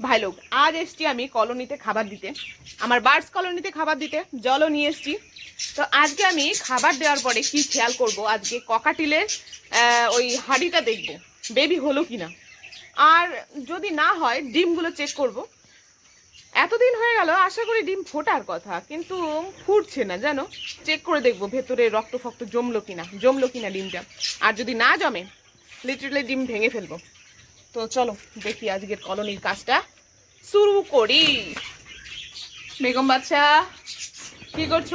ভাই লোক, আজ এসছি আমি কলোনিতে খাবার দিতে। আমার বার্ডস কলোনিতে খাবার দিতে, জলও নিয়ে এসছি। তো আজকে আমি খাবার দেওয়ার পরে কি খেয়াল করব? আজকে ককাটিলের ওই হাঁড়িটা দেখব। বেবি হলো কি না আর যদি না হয়, ডিমগুলো চেক করব। এতদিন হয়ে গেল, আশা করি ডিম ফোটার কথা, কিন্তু ফুটছে না, জানো? চেক করে দেখব ভেতরে রক্ত ফক্ত জমলো কিনা জমলো কিনা ডিমটা। আর যদি না জমে লিটারেলি ডিম ভেঙে ফেলব। তো চলো, দেখি আজকের কলোনির কাজটা। শুরু করি। বেগম বাচ্চা কি করছ?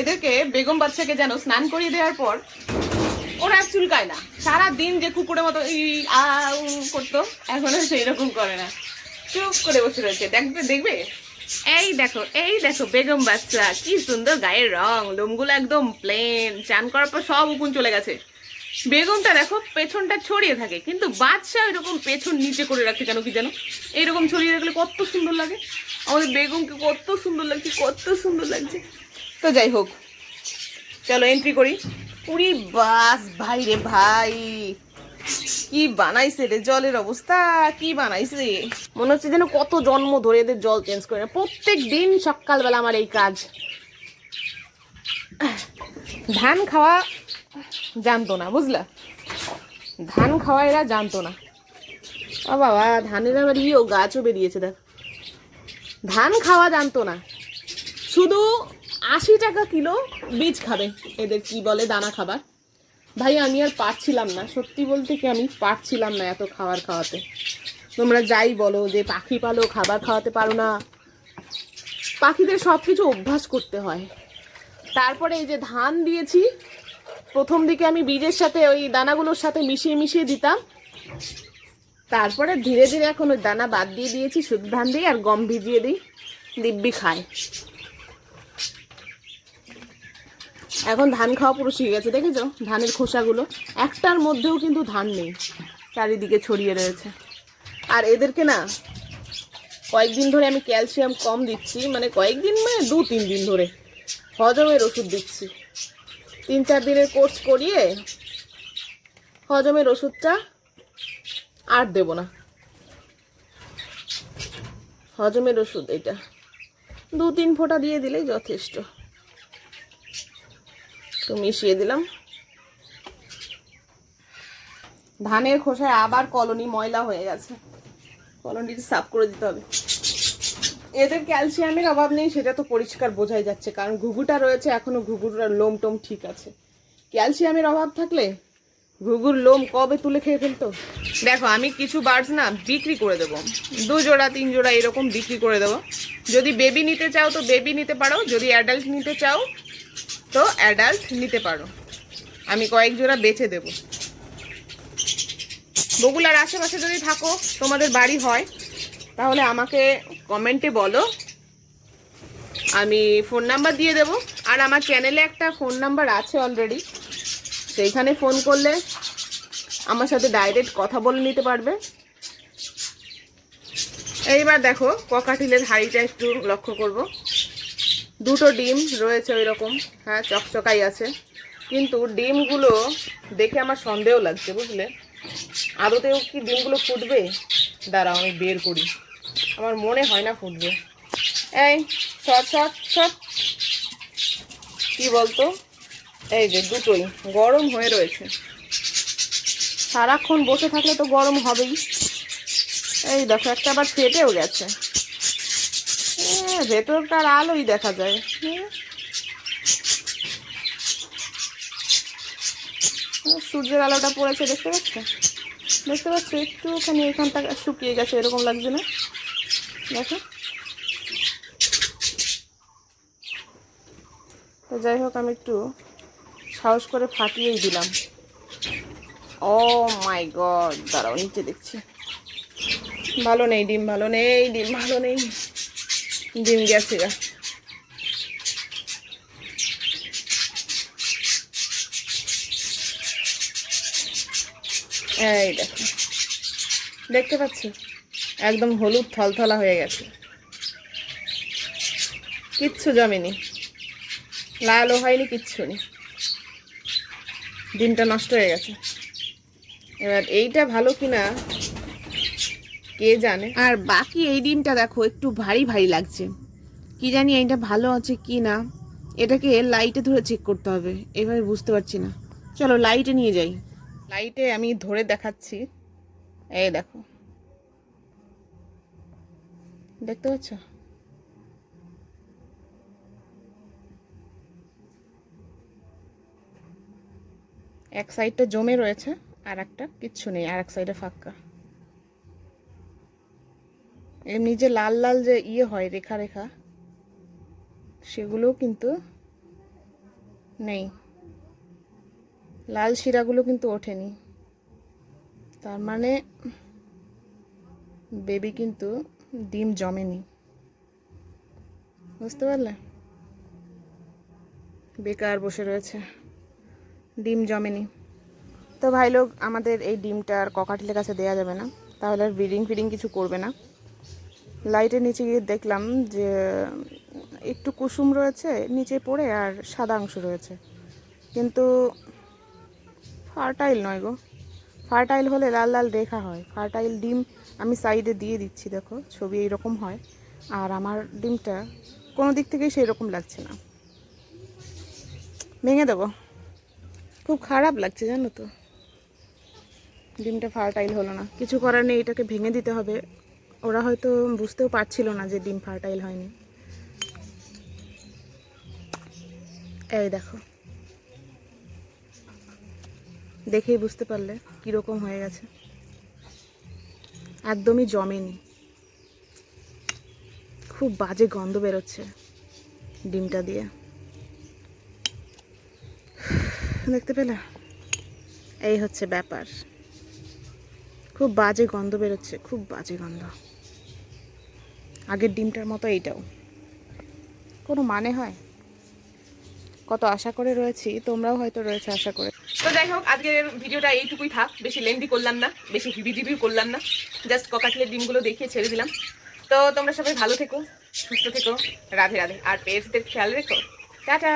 এদেরকে বেগম বাচ্চাকে যেন স্নান করিয়ে দেওয়ার পর ওরা চুলকায় না। সারা দিন যে কুকুরের মতো আ করতো, এখন আর সেই রকম করে না। চুপ করে বসে রয়েছে। দেখবে দেখবে? এই দেখো এই দেখো বেগম বাচ্চা কি সুন্দর গায়ের রং। লোমগুলো একদম প্লেন চান করার পর সব উকুন চলে গেছে। বেগমটা দেখো, পেছনটা ছড়িয়ে থাকে, কিন্তু বাচ্চা এরকম পেছন নিচে করে রাখে কেন কি জানো? এইরকম ছড়িয়ে রাখলে কত সুন্দর লাগে। আমাদের বেগুনকে কত সুন্দর লাগছে, কত সুন্দর লাগছে। তো যাই হোক, চলো এন্ট্রি করি। পুরি বাস, ভাই রে ভাই। কি বানাইছে রে, জলের অবস্থা, কি বানাইছে মনে হচ্ছে যেন কত জন্ম ধরে এদের জল চেঞ্জ করে না। প্রত্যেক দিন সকালবেলা আমার এই কাজ। ধান খাওয়া জানতো না, বুঝলা? ধান খাওয়া এরা জানতো না। ও বাবা, ধানের আবার ইয়েও গাছও বেরিয়েছে, দেখ। ধান খাওয়া জানতো না। শুধু আশি টাকা কিলো বীজ খাবে, এদের কি বলে দানা খাবার। ভাই, আমি আর পারছিলাম না, সত্যি বলতে কি আমি পারছিলাম না এত খাবার খাওয়াতে। তোমরা যাই বলো যে পাখি পালো, খাবার খাওয়াতে পারো না। পাখিদের সব কিছু অভ্যাস করতে হয়। তারপরে এই যে ধান দিয়েছি প্রথম দিকে আমি বীজের সাথে ওই দানাগুলোর সাথে মিশিয়ে মিশিয়ে দিতাম। তারপরে ধীরে ধীরে এখন ওই দানা বাদ দিয়ে দিয়েছি, শুধু ধান দিই আর গম ভিজিয়ে দিই, দিব্যি খায়। এখন ধান খাওয়া পুরো শিখে গেছে, দেখেছ? ধানের খোসাগুলো। একটার মধ্যেও কিন্তু ধান নেই, চারিদিকে ছড়িয়ে রয়েছে। আর এদেরকে না, কয়েকদিন ধরে আমি ক্যালসিয়াম কম দিচ্ছি মানে কয়েকদিন মানে দু তিন দিন ধরে, হজমের ওষুধ দিচ্ছি। তিন চার দিনের কোর্স করিয়ে হজমের ওষুধটা আর দেব না। হজমের ওষুধ এটা। দু তিন ফোঁটা দিয়ে দিলেই যথেষ্ট। তো মিশিয়ে দিলাম। ধানের খোসায় আবার কলোনি ময়লা হয়ে গেছে। কলোনিটি সাফ করে দিতে হবে। এদের ক্যালসিয়ামের অভাব নেই, সেটা তো পরিষ্কার বোঝাই যাচ্ছে, কারণ ঘুঘুটা রয়েছে, এখনও ঘুঘুর লোম টোম ঠিক আছে। ক্যালসিয়ামের অভাব থাকলে ঘুঘুর লোম কবে তুলে খেয়ে ফেলতো? দেখো, আমি কিছু বার্ডস না বিক্রি করে দেবো। দু জোড়া, তিন জোড়া এরকম বিক্রি করে দেবো। যদি বেবি নিতে চাও তো বেবি নিতে পারো, যদি অ্যাডাল্ট নিতে চাও তো অ্যাডাল্ট নিতে পারো। আমি কয়েক জোড়া বেচে দেব। বগুলার আশেপাশে যদি থাকো, তোমাদের বাড়ি হয় তাহলে আমাকে কমেন্টে বলো। আমি ফোন নাম্বার দিয়ে দেব। আর আমার চ্যানেলে একটা ফোন নাম্বার আছে অলরেডি সেইখানে ফোন করলে আমার সাথে ডাইরেক্ট কথা বলে নিতে পারবে। এইবার দেখো, ককাটিলের হাড়িটা একটু লক্ষ্য করব। দুটো ডিম রয়েছে ওই রকম হ্যাঁ চকচকাই আছে। কিন্তু ডিমগুলো দেখে আমার সন্দেহ লাগছে, বুঝলে? আদতেও কি ডিমগুলো ফুটবে? দাঁড়াও, আমি বের করি। আমার মনে হয় না ফুটবে। এই শট শট শট কি বলতো? এই যে দুটোই গরম হয়ে রয়েছে। সারাক্ষণ বসে থাকলে তো গরম হবেই। এই দেখো একটা আবার ফেটেও গেছে। এ, ভেতরটার আলোই দেখা যায়। সূর্যের আলোটা পড়েছে দেখতে পাচ্ছ? দেখতে পাচ্ছ? একটুখানি এখানটা শুকিয়ে গেছে এরকম লাগছে না? দেখো। তো যাই হোক, আমি একটু সাহস করে ফাটিয়েই দিলাম। ও মাই গড দাঁড়াও, নিচে দেখছি। ভালো নেই ডিম, ভালো নেই ডিম, ভালো নেই। ডিম গেছে গা। এই দেখো। দেখতে পাচ্ছ? একদম হলুদ থলথলা হয়ে গেছে। কিচ্ছু জমেনি। লালও হয়নি কিচ্ছু নেই। ডিমটা নষ্ট হয়ে গেছে। এবার এইটা ভালো কিনা কে জানে? আর বাকি এই ডিমটা দেখো একটু ভারী ভারী লাগছে। কি জানি এইটা ভালো আছে কি না। এটাকে লাইটে ধরে চেক করতে হবে। এভাবে বুঝতে পারছি না। চলো লাইটে নিয়ে যাই। লাইটে আমি ধরে দেখাচ্ছি। এই দেখো। দেখতে পাচ্ছ? এক সাইডটা জমে রয়েছে, আর একটা কিচ্ছু নেই, আর এক সাইডে ফাঁকা। এমনি যে লাল লাল যে ইয়ে হয়, রেখা রেখা, সেগুলোও কিন্তু নেই। লাল শিরাগুলো কিন্তু ওঠেনি। তার মানে বেবি কিন্তু ডিম জমেনি। বুঝতে পারলে? বেকার বসে রয়েছে। ডিম জমেনি। তো ভাই লোক, আমাদের এই ডিমটা আর ককাটিলের কাছে দেওয়া যাবে না। তাহলে আর ব্রিডিং ফিডিং কিছু করবে না। লাইটের নিচে গিয়ে দেখলাম যে একটু কুসুম রয়েছে, নিচে পড়ে আর সাদা অংশ রয়েছে। কিন্তু ফার্টাইল নয় গো। ফার্টাইল হলে লাল লাল রেখা হয়। ফার্টাইল ডিম আমি সাইডে দিয়ে দিচ্ছি, দেখো, ছবি এইরকম হয়। আর আমার ডিমটা কোনো দিক থেকেই সেই রকম লাগছে না। ভেঙে দেবো। খুব খারাপ লাগছে, জানো তো। ডিমটা ফার্টাইল হলো না। কিছু করার নেই, এটাকে ভেঙে দিতে হবে। ওরা হয়তো বুঝতেও পারছিল না যে ডিম ফার্টাইল হয়নি। এই দেখো। দেখেই বুঝতে পারলে কীরকম হয়ে গেছে। একদমই জমেনি। খুব বাজে গন্ধ বেরোচ্ছে ডিমটা দিয়ে। দেখতে পেলে? এই হচ্ছে ব্যাপার। খুব বাজে গন্ধ বেরোচ্ছে, খুব বাজে গন্ধ। আগের ডিমটার মতো এইটাও। কোনো মানে হয়? কত আশা করে রয়েছি, তোমরাও হয়তো রয়েছে আশা করে। তো যাই হোক, আজকের ভিডিওটা এইটুকুই থাক, বেশি লেন্দি করলাম না, বেশি হিবি জিবি করলাম না। জাস্ট ককাটলের ডিমগুলো দেখিয়ে ছেড়ে দিলাম। তো তোমরা সবাই ভালো থেকো, সুস্থ থেকো, রাধে রাধে। আর পেয়েছদের খেয়াল রেখো। টাটা!